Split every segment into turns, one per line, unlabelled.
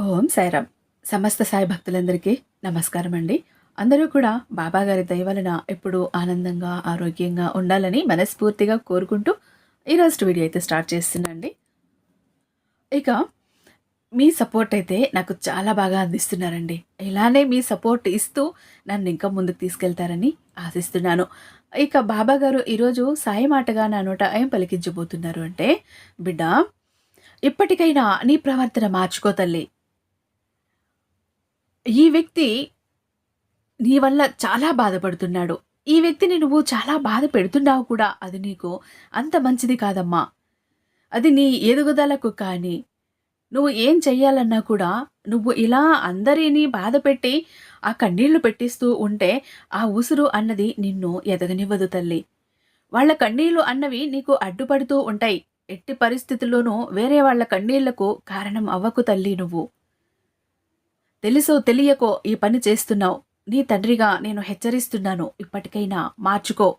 ఓం సాయిరామ్. సమస్త సాయి భక్తులందరికీ నమస్కారం అండి అందరూ కూడా బాబాగారి దయవలన వలన ఎప్పుడూ ఆనందంగా ఆరోగ్యంగా ఉండాలని మనస్ఫూర్తిగా కోరుకుంటూ ఈరోజు వీడియో అయితే స్టార్ట్ చేస్తున్నాండి ఇక మీ సపోర్ట్ అయితే నాకు చాలా బాగా అందిస్తున్నారండి. ఇలానే మీ సపోర్ట్ ఇస్తూ నన్ను ఇంకా ముందుకు తీసుకెళ్తారని ఆశిస్తున్నాను. ఇక బాబా గారు ఈరోజు సాయి మాటగా నా నోట ఏం పలికించబోతున్నారు అంటే బిడ్డ ఇప్పటికైనా నీ ప్రవర్తన మార్చుకో తల్లి. ఈ వ్యక్తి నీ వల్ల చాలా బాధపడుతున్నాడు. ఈ వ్యక్తిని నువ్వు చాలా బాధ పెడుతున్నావు కూడా. అది నీకు అంత మంచిది కాదమ్మా. అది నీ ఎదుగుదలకు కానీ నువ్వు ఏం చెయ్యాలన్నా కూడా నువ్వు ఇలా అందరినీ బాధ పెట్టి ఆ కన్నీళ్ళు పెట్టిస్తూ ఉంటే ఆ ఉసురు అన్నది నిన్ను ఎదగనివ్వదు తల్లి. వాళ్ళ కన్నీళ్ళు అన్నవి నీకు అడ్డుపడుతూ ఉంటాయి. ఎట్టి పరిస్థితుల్లోనూ వేరే వాళ్ళ కన్నీళ్ళకు కారణం అవ్వకు తల్లి నువ్వు. తెలుసో తెలియకో ఈ పని చేస్తున్నావు. నీ తండ్రిగా నేను హెచ్చరిస్తున్నాను. ఇప్పటికైనా మార్చుకో.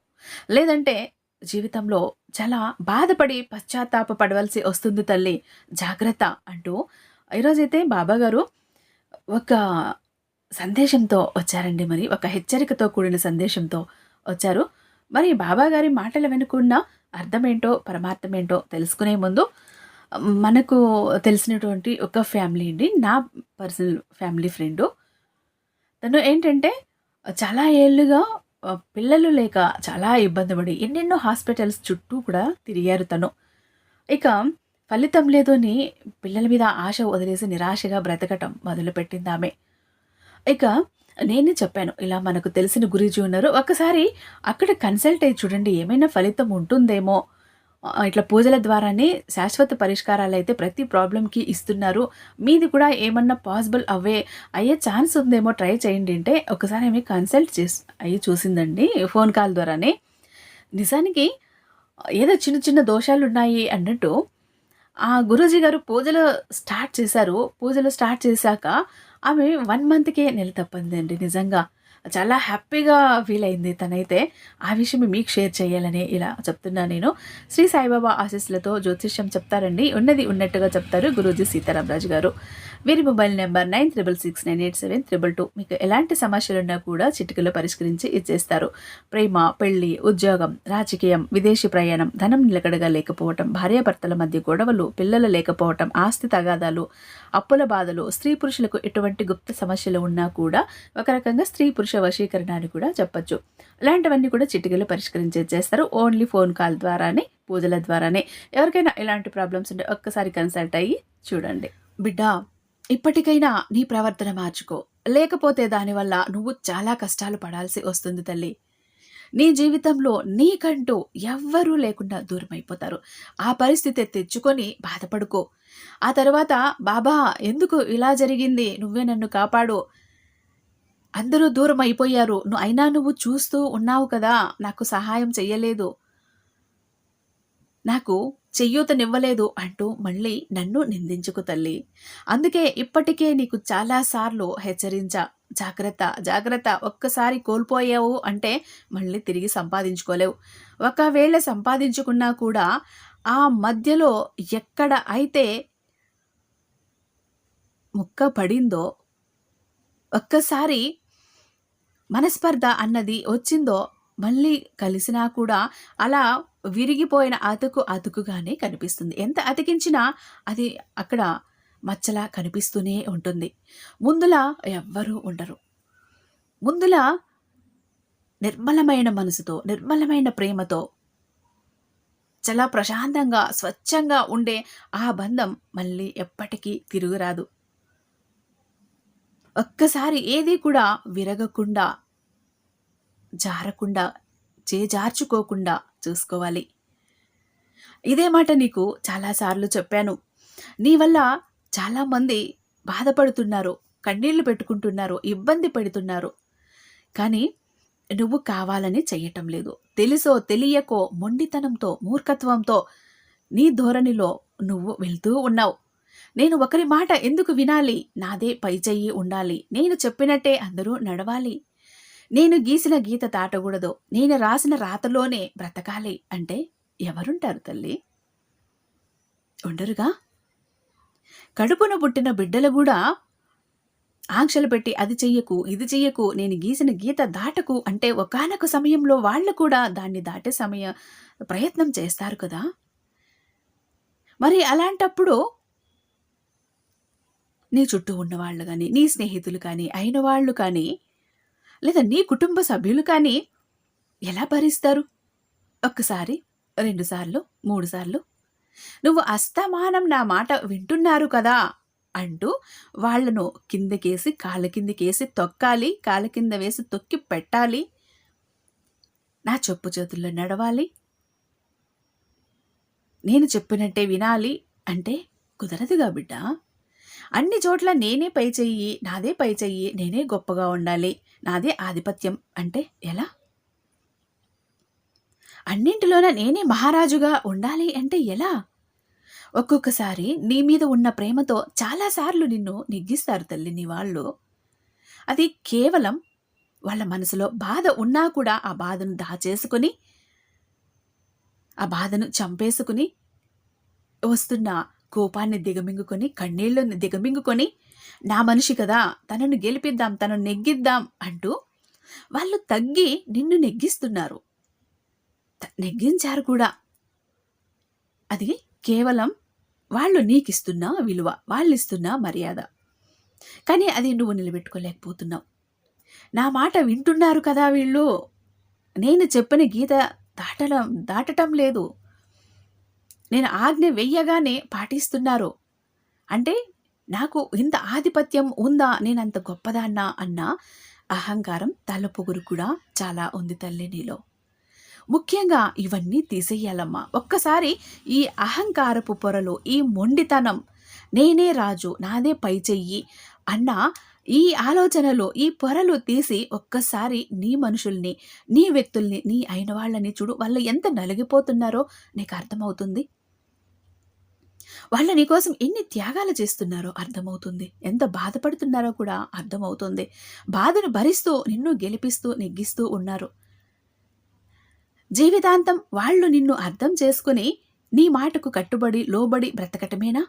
లేదంటే జీవితంలో చాలా బాధపడి పశ్చాత్తాప పడవలసి వస్తుంది తల్లి. జాగ్రత్త అంటూ ఈరోజైతే బాబా గారు ఒక సందేశంతో వచ్చారండి మరి. ఒక హెచ్చరికతో కూడిన సందేశంతో వచ్చారు. మరి బాబా గారి మాటల వెనుకున్న అర్థమేంటో పరమార్థమేంటో తెలుసుకునే ముందు మనకు తెలిసినటువంటి ఒక ఫ్యామిలీ అండి. నా పర్సనల్ ఫ్యామిలీ ఫ్రెండు. తను ఏంటంటే చాలా ఏళ్ళుగా పిల్లలు లేక చాలా ఇబ్బంది పడి ఎన్నెన్నో హాస్పిటల్స్ చుట్టూ కూడా తిరిగారు తను. ఇక ఫలితం లేదు అని పిల్లల మీద ఆశ వదిలేసి నిరాశగా బ్రతకటం మొదలుపెట్టింది ఆమె. ఇక నేనే చెప్పాను ఇలా మనకు తెలిసిన గురూజీ ఉన్నారు. ఒకసారి అక్కడ కన్సల్ట్ అయ్యి చూడండి ఏమైనా ఫలితం ఉంటుందేమో. ఇట్లా పూజల ద్వారానే శాశ్వత పరిష్కారాలు అయితే ప్రతి ప్రాబ్లంకి ఇస్తున్నారు. మీది కూడా ఏమన్నా పాసిబుల్ అవే అయ్యే ఛాన్స్ ఉందేమో ట్రై చేయండి అంటే ఒకసారి ఆమె కన్సల్ట్ చేసి అయ్యి చూసిందండి ఫోన్ కాల్ ద్వారానే. నిజానికి ఏదో చిన్న చిన్న దోషాలు ఉన్నాయి అన్నట్టు ఆ గురూజీ గారు పూజలు స్టార్ట్ చేశారు. పూజలు స్టార్ట్ చేశాక ఆమె వన్ మంత్కే నెల తప్పిందండి నిజంగా. చాలా హ్యాపీగా ఫీల్ అయింది తనైతే. ఆ విషయం మీకు షేర్ చేయాలని ఇలా చెప్తున్నా నేను. శ్రీ సాయిబాబా ఆశీస్సులతో జ్యోతిష్యం చెప్తారండి. ఉన్నది ఉన్నట్టుగా చెప్తారు గురూజీ సీతారామరాజు గారు. వీరి mobile number nine triple six nine eight seven triple two. మీకు ఎలాంటి సమస్యలున్నా కూడా చిటికలో పరిష్కరించి ఇచ్చేస్తారు. ప్రేమ పెళ్ళి ఉద్యోగం రాజకీయం విదేశీ ప్రయాణం ధనం నిలకడగా లేకపోవటం భార్యాభర్తల మధ్య గొడవలు పిల్లలు లేకపోవటం ఆస్తి తగాదాలు అప్పుల బాధలు స్త్రీ పురుషులకు ఎటువంటి గుప్త సమస్యలు ఉన్నా కూడా ఒక రకంగా స్త్రీ పురుష వశీకరణ అని కూడా చెప్పొచ్చు. ఇలాంటివన్నీ కూడా చిటికలో పరిష్కరించే చేస్తారు. ఓన్లీ ఫోన్ కాల్ ద్వారానే పూజల ద్వారానే. ఎవరికైనా ఇలాంటి ప్రాబ్లమ్స్ ఉంటే ఒక్కసారి కన్సల్ట్ అయ్యి చూడండి. బిడ్డ ఇప్పటికైనా నీ ప్రవర్తన మార్చుకో. లేకపోతే దానివల్ల నువ్వు చాలా కష్టాలు పడాల్సి వస్తుంది తల్లి. నీ జీవితంలో నీకంటూ ఎవ్వరూ లేకుండా దూరం అయిపోతారు ఆ పరిస్థితి తెచ్చుకొని బాధపడుకో. ఆ తర్వాత బాబా ఎందుకు ఇలా జరిగింది? నువ్వే నన్ను కాపాడు. అందరూ దూరం అయిపోయారు. నువ్వు అయినా నువ్వు చూస్తూ ఉన్నావు కదా నాకు సహాయం చెయ్యలేదు. నాకు చెయ్యూతనివ్వలేదు అంటూ మళ్ళీ నన్ను నిందించుకు తల్లి. అందుకే ఇప్పటికే నీకు చాలాసార్లు హెచ్చరించా. జాగ్రత్త జాగ్రత్త ఒక్కసారి కోల్పోయావు అంటే మళ్ళీ తిరిగి సంపాదించుకోలేవు. ఒకవేళ సంపాదించుకున్నా కూడా ఆ మధ్యలో ఎక్కడ అయితే ముక్క పడిందో ఒక్కసారి మనస్పర్ధ అన్నది వచ్చిందో మళ్ళీ కలిసినా కూడా అలా విరిగిపోయిన అతుకు అతుకుగానే కనిపిస్తుంది. ఎంత అతికించినా అది అక్కడ మచ్చలా కనిపిస్తూనే ఉంటుంది. ముందులా ఎవ్వరూ ఉండరు. ముందులా నిర్మలమైన మనసుతో నిర్మలమైన ప్రేమతో చాలా ప్రశాంతంగా స్వచ్ఛంగా ఉండే ఆ బంధం మళ్ళీ ఎప్పటికీ తిరుగురాదు ఒక్కసారి ఏది కూడా విరగకుండా జారకుండా చేజార్చుకోకుండా చూసుకోవాలి. ఇదే మాట నీకు చాలాసార్లు చెప్పాను. నీ వల్ల చాలామంది బాధపడుతున్నారు కన్నీళ్ళు పెట్టుకుంటున్నారు ఇబ్బంది పెడుతున్నారు. కానీ నువ్వు కావాలని చెయ్యటం లేదు. తెలుసో తెలియకో మొండితనంతో మూర్ఖత్వంతో నీ ధోరణిలో నువ్వు వెళ్తూ ఉన్నావు. నేను ఒకరి మాట ఎందుకు వినాలి? నాదే పై చెయ్యి ఉండాలి. నేను చెప్పినట్టే అందరూ నడవాలి. నేను గీసిన గీత దాటకూడదు. నేను రాసిన రాతలోనే బ్రతకాలి. అంటే ఎవరుంటారు తల్లి? ఉండరుగా కడుపున పుట్టిన బిడ్డలు కూడా ఆంక్షలు పెట్టి అది చెయ్యకు, ఇది చెయ్యకు, నేను గీసిన గీత దాటకు అంటే ఒకానొక సమయంలో వాళ్ళు కూడా దాన్ని దాటే సమయ ప్రయత్నం చేస్తారు కదా! మరి అలాంటప్పుడు నీ చుట్టూ ఉన్నవాళ్ళు కానీ నీ స్నేహితులు కానీ, అయిన వాళ్ళు కానీ, లేదా నీ కుటుంబ సభ్యులు కానీ ఎలా భరిస్తారు? ఒక్కసారి, రెండుసార్లు మూడుసార్లు నువ్వు అస్తమానం నా మాట వింటున్నారు కదా! అంటూ వాళ్ళను కిందకేసి, కాళ్ళ కిందకేసి తొక్కాలి, కాళ్ళ కింద వేసి తొక్కి పెట్టాలి. నా చెప్పు చేతుల్లో నడవాలి. నేను చెప్పినట్టే వినాలి అంటే కుదరదుగా బిడ్డా. అన్ని చోట్ల నేనే పై చెయ్యి, నాదే పై చెయ్యి, నేనే గొప్పగా ఉండాలి, నాదే ఆధిపత్యం అంటే ఎలా? అన్నింటిలోన నేనే మహారాజుగా ఉండాలి అంటే ఎలా? ఒక్కొక్కసారి నీ మీద ఉన్న ప్రేమతో చాలాసార్లు నిన్ను నెగ్గిస్తారు తల్లి నీ వాళ్ళు. అది కేవలం వాళ్ళ మనసులో బాధ ఉన్నా కూడా ఆ బాధను దాచేసుకుని ఆ బాధను చంపేసుకుని వస్తున్న కోపాన్ని దిగమింగుకొని, కన్నీళ్ళని దిగమింగుకొని, నా మనిషి కదా! తనను గెలిపిద్దాం, తనను నెగ్గిద్దాం అంటూ వాళ్ళు తగ్గి నిన్ను నెగ్గిస్తున్నారు. నెగ్గించారు కూడా. అది కేవలం వాళ్ళు నీకిస్తున్న విలువ, వాళ్ళిస్తున్న మర్యాద. కానీ అది నువ్వు నిలబెట్టుకోలేకపోతున్నావు. నా మాట వింటున్నారు కదా వీళ్ళు. నేను చెప్పిన గీత దాటడం దాటటం లేదు. నేను ఆజ్ఞ వెయ్యగానే పాటిస్తున్నారు. అంటే నాకు ఇంత ఆధిపత్యం ఉందా? నేనంత గొప్పదాన్నా అన్న అహంకారం, తలపొగురు కూడా చాలా ఉంది తల్లి నీలో. ముఖ్యంగా ఇవన్నీ తీసేయాలమ్మా. ఒక్కసారి ఈ అహంకారపు పొరలు, ఈ మొండితనం, నేనే రాజు, నాదే పై చెయ్యి అన్న ఈ ఆలోచనలో ఈ పొరలు తీసి ఒక్కసారి నీ మనుషుల్ని, నీ వ్యక్తుల్ని, నీ అయిన వాళ్ళని చూడు. వాళ్ళు ఎంత నలిగిపోతున్నారో నీకు అర్థమవుతుంది. వాళ్ళు నీకోసం ఎన్ని త్యాగాలు చేస్తున్నారో అర్థమవుతుంది. ఎంత బాధపడుతున్నారో కూడా అర్థమవుతుంది. బాధను భరిస్తూ, నిన్ను గెలిపిస్తూ, నెగ్గిస్తూ ఉన్నారు. జీవితాంతం వాళ్ళు నిన్ను అర్థం చేసుకుని, నీ మాటకు కట్టుబడి, లోబడి బ్రతకటమేనా?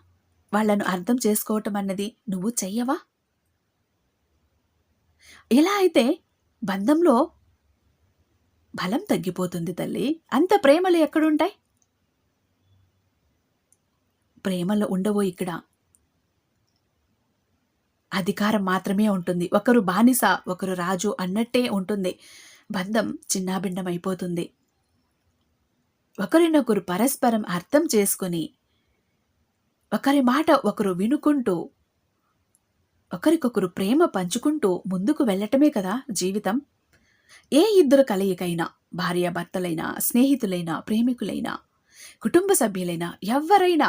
వాళ్ళను అర్థం చేసుకోవటం అన్నది నువ్వు చెయ్యవా? ఎలా అయితే బంధంలో బలం తగ్గిపోతుంది తల్లి. అంత ప్రేమలు ఎక్కడుంటాయి? ప్రేమలు ఉండవు ఇక్కడ. అధికారం మాత్రమే ఉంటుంది. ఒకరు బానిస, ఒకరు రాజు అన్నట్టే ఉంటుంది. బంధం చిన్నాభిన్నమైపోతుంది. ఒకరినొకరు పరస్పరం అర్థం చేసుకొని, ఒకరి మాట ఒకరు వినుకుంటూ, ఒకరికొకరు ప్రేమ పంచుకుంటూ ముందుకు వెళ్ళటమే కదా జీవితం. ఏ ఇద్దరు కలయికైనా భార్యాభర్తలైనా, స్నేహితులైనా, ప్రేమికులైనా, కుటుంబ సభ్యులైనా ఎవరైనా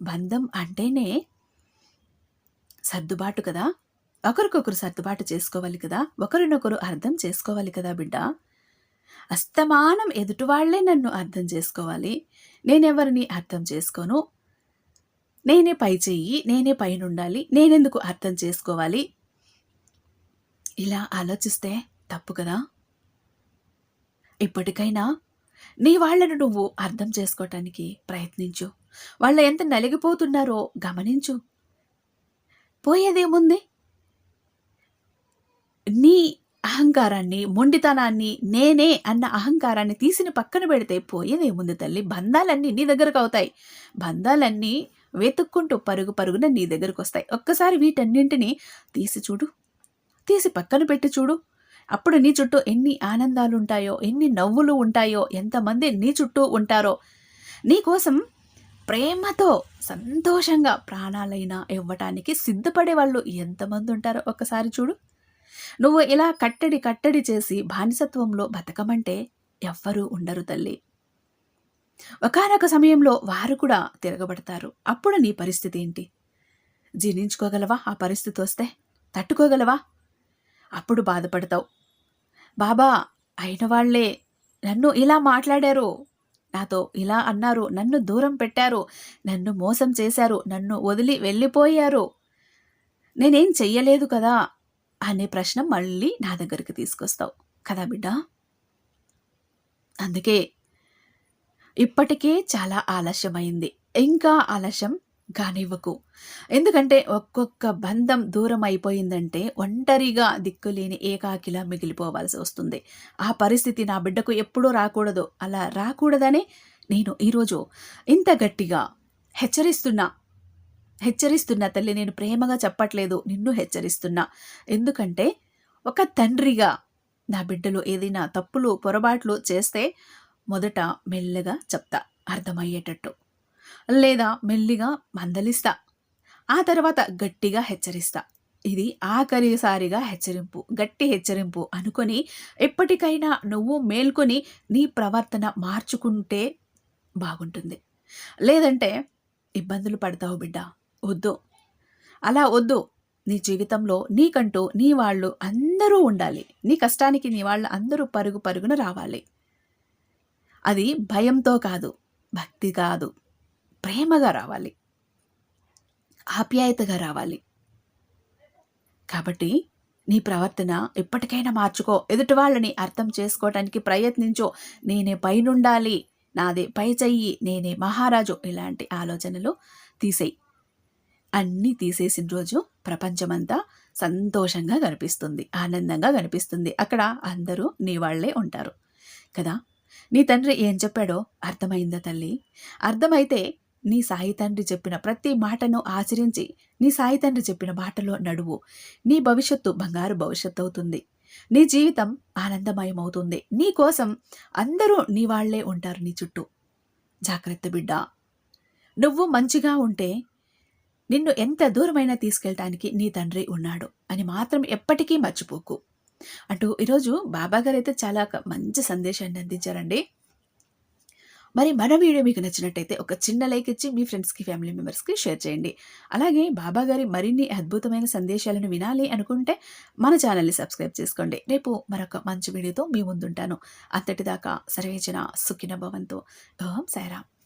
బంధం అంటేనే సర్దుబాటు కదా! ఒకరికొకరు సర్దుబాటు చేసుకోవాలి కదా! ఒకరినొకరు అర్థం చేసుకోవాలి కదా బిడ్డ. అస్తమానం ఎదుటివాళ్ళే నన్ను అర్థం చేసుకోవాలి. నేనెవరిని అర్థం చేసుకోను. నేనే పై చెయ్యి, నేనే పైనుండాలి, నేనెందుకు అర్థం చేసుకోవాలి? ఇలా ఆలోచిస్తే తప్పు కదా! ఇప్పటికైనా నీ వాళ్ళను నువ్వు అర్థం చేసుకోవటానికి ప్రయత్నించు. వాళ్ళు ఎంత నలిగిపోతున్నారో గమనించు. పోయేదేముంది? నీ అహంకారాన్ని, మొండితనాన్ని, నేనే అన్న అహంకారాన్ని తీసిన పక్కన పెడితే పోయేదేముంది తల్లి? బంధాలన్నీ నీ దగ్గరకు అవుతాయి బంధాలన్నీ వెతుక్కుంటూ పరుగు పరుగున నీ దగ్గరకొస్తాయి. ఒక్కసారి వీటన్నింటినీ తీసి చూడు. తీసి పక్కన పెట్టి చూడు. అప్పుడు నీ చుట్టూ ఎన్ని ఆనందాలుంటాయో, ఎన్ని నవ్వులు ఉంటాయో, ఎంతమంది నీ చుట్టూ ఉంటారో. నీకోసం ప్రేమతో, సంతోషంగా ప్రాణాలైనా ఇవ్వటానికి సిద్ధపడే వాళ్ళు ఎంతమంది ఉంటారో ఒక్కసారి చూడు. నువ్వు ఇలా కట్టడి, కట్టడి చేసి బానిసత్వంలో బతకమంటే ఎవ్వరూ ఉండరు తల్లి. ఒకానొక సమయంలో వారు కూడా తిరగబడతారు. అప్పుడు నీ పరిస్థితి ఏంటి? జీర్ణించుకోగలవా ఆ పరిస్థితి వస్తే తట్టుకోగలవా? అప్పుడు బాధపడతావు. బాబా అయిన వాళ్ళే నన్ను ఇలా మాట్లాడారు. నాతో ఇలా అన్నారు. నన్ను దూరం పెట్టారు. నన్ను మోసం చేశారు. నన్ను వదిలి వెళ్ళిపోయారు. నేనేం చెయ్యలేదు కదా! అనే ప్రశ్న మళ్ళీ నా దగ్గరికి తీసుకొస్తావు. కదా బిడ్డా? అందుకే ఇప్పటికే చాలా ఆలస్యమైంది. ఇంకా ఆలస్యం కానివ్వకు ఎందుకంటే ఒక్కొక్క బంధం దూరం అయిపోయిందంటే ఒంటరిగా దిక్కులేని ఏకాకిలా మిగిలిపోవాల్సి వస్తుంది. ఆ పరిస్థితి నా బిడ్డకు ఎప్పుడూ రాకూడదు. అలా రాకూడదనే నేను ఈరోజు ఇంత గట్టిగా హెచ్చరిస్తున్నా. హెచ్చరిస్తున్నా తల్లి నేను ప్రేమగా చెప్పట్లేదు. నిన్ను హెచ్చరిస్తున్నా. ఎందుకంటే ఒక తండ్రిగా నా బిడ్డలు ఏదైనా తప్పులు పొరపాట్లు చేస్తే మొదట మెల్లగా చెప్తా. అర్థమయ్యేటట్టు. లేదా మెల్లిగా మందలిస్తా. ఆ తర్వాత గట్టిగా హెచ్చరిస్తా. ఇది ఆఖరిసారిగా హెచ్చరింపు గట్టి హెచ్చరింపు అనుకొని ఎప్పటికైనా నువ్వు మేల్కొని నీ ప్రవర్తన మార్చుకుంటే బాగుంటుంది. లేదంటే ఇబ్బందులు పడతావు బిడ్డ. వద్దు. అలా వద్దు. నీ జీవితంలో నీకంటూ నీ వాళ్ళు అందరూ ఉండాలి. నీ కష్టానికి నీ వాళ్ళు అందరూ పరుగు పరుగున రావాలి. అది భయంతో కాదు భక్తి కాదు. ప్రేమగా రావాలి. ఆప్యాయతగా రావాలి. కాబట్టి నీ ప్రవర్తన ఎప్పటికైనా మార్చుకో. ఎదుటి వాళ్ళని అర్థం చేసుకోవటానికి ప్రయత్నించో. నేనే పైనుండాలి. నాదే పై చెయ్యి. నేనే మహారాజు ఇలాంటి ఆలోచనలు తీసేయి. అన్నీ తీసేసిన రోజు ప్రపంచమంతా సంతోషంగా కనిపిస్తుంది. ఆనందంగా కనిపిస్తుంది. అక్కడ అందరూ నీ వాళ్ళే ఉంటారు. కదా? నీ తండ్రి ఏం చెప్పాడో అర్థమైందా తల్లి? అర్థమైతే నీ సాయి తండ్రి చెప్పిన ప్రతి మాటను ఆచరించి నీ సాయి తండ్రి చెప్పిన మాటలో నడువు. నీ భవిష్యత్తు బంగారు భవిష్యత్తు అవుతుంది. నీ జీవితం ఆనందమయమవుతుంది. నీ కోసం అందరూ నీ వాళ్ళే ఉంటారు నీ చుట్టూ. జాగ్రత్త బిడ్డ. నువ్వు మంచిగా ఉంటే నిన్ను ఎంత దూరమైనా తీసుకెళ్ళటానికి నీ తండ్రి ఉన్నాడు అని మాత్రం ఎప్పటికీ మర్చిపోకు. అంటూ ఈరోజు బాబాగారు అయితే చాలా మంచి సందేశాన్ని అందించారండి. మరి మన వీడియో మీకు నచ్చినట్టయితే ఒక చిన్న లైక్ ఇచ్చి మీ ఫ్రెండ్స్కి ఫ్యామిలీ మెంబర్స్కి షేర్ చేయండి. అలాగే బాబా గారి మరిన్ని అద్భుతమైన సందేశాలను వినాలి అనుకుంటే మన ఛానల్ని సబ్స్క్రైబ్ చేసుకోండి. రేపు మరొక మంచి వీడియోతో మీ ముందుంటాను. అంతటిదాకా సర్వేజన సుఖిన భవంతో. ఓం సాయిరామ్.